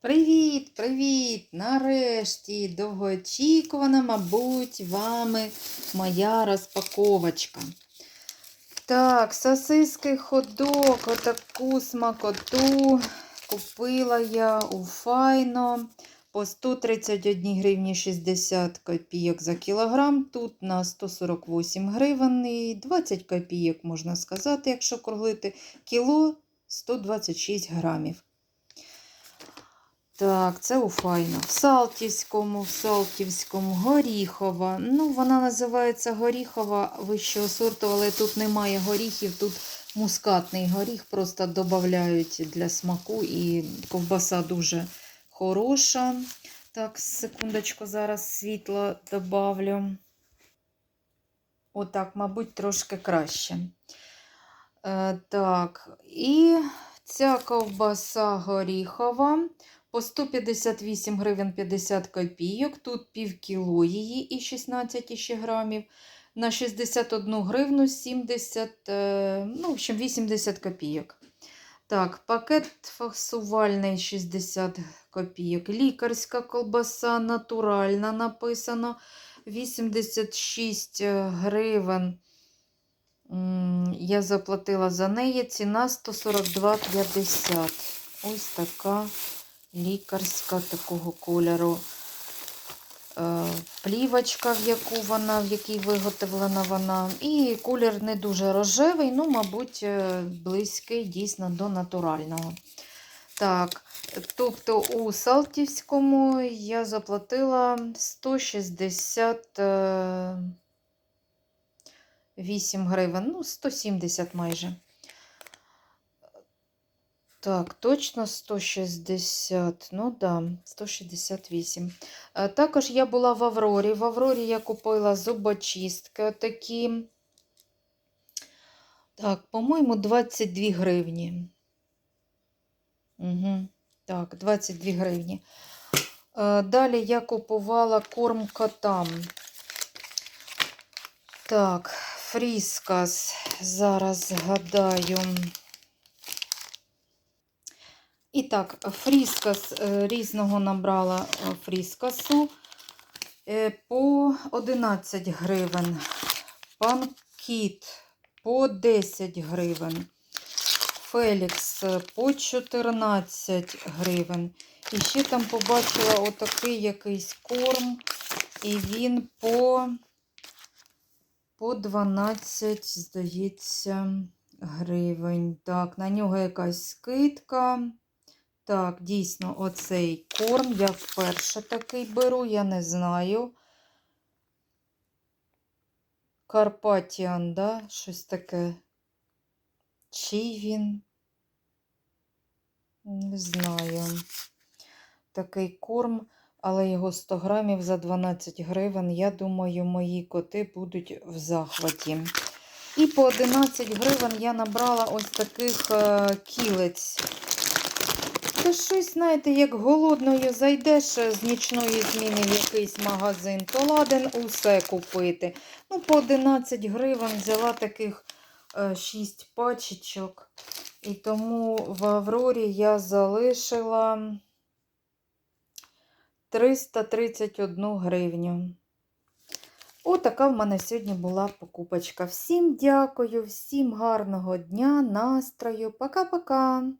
Привіт, привіт! Нарешті довгоочікувана, мабуть, вами моя розпаковочка. Так, сосиски ходок, отаку смакоту купила я у Файно по 131 гривні 60 копійок за кілограм. Тут на 148 гривень і 20 копійок, можна сказати, якщо круглити кіло 126 грамів. Так, це у Файно. В Салтівському, в Салтівському, горіхова. Ну, вона називається горіхова вищого сорту, але тут немає горіхів, тут мускатний горіх, просто додають для смаку, і ковбаса дуже хороша. Так, секундочку, зараз світло добавлю. Отак, мабуть, трошки краще. Е, так, і ця ковбаса горіхова по 158 гривень 50 копійок. Тут пів кіло її і 16 іще грамів. На 61 гривну 70, е, ну, в общем, 80 копійок. Так, пакет фасувальний 60 копійок. Лікарська колбаса натуральна написано 86 гривень. Я заплатила за неї ціна 142,50. Ось така лікарська такого кольору. Е, Плівочка, в яку вона, в якій виготовлена вона. І колір не дуже рожевий, ну, мабуть, е, близький дійсно до натурального. Так, тобто у Салтівському я заплатила 168 гривень, ну, 170 майже. Так, точно 160, ну да, 168. Е, Також я була в Аврорі. В Аврорі я купила зубочистки отакі. Так, по-моєму, 22 гривні. Угу. Так, 22 гривні. Е, Далі я купувала корм котам. Так, фріскас. Зараз згадаю. І так, фріскас е, різного набрала е, фріскасу е, по 11 гривень. Панкіт по 10 гривень. Фелікс по 14 гривень. І ще там побачила отакий якийсь корм. І він по, по 12, здається, гривень. Так, на нього якась скидка. Так, дійсно, оцей корм. Я вперше такий беру, я не знаю. Карпатіан, да? Щось таке. Чий він? Не знаю. Такий корм, але його 100 грамів за 12 гривень. Я думаю, мої коти будуть в захваті. І по 11 гривень я набрала ось таких е, кілець. Це щось, знаєте, як голодною зайдеш з нічної зміни в якийсь магазин, то ладен усе купити. Ну, по 11 гривень взяла таких 6 пачечок. І тому в Аврорі я залишила 331 гривню. Отака в мене сьогодні була покупочка. Всім дякую, всім гарного дня, настрою. Пока-пока!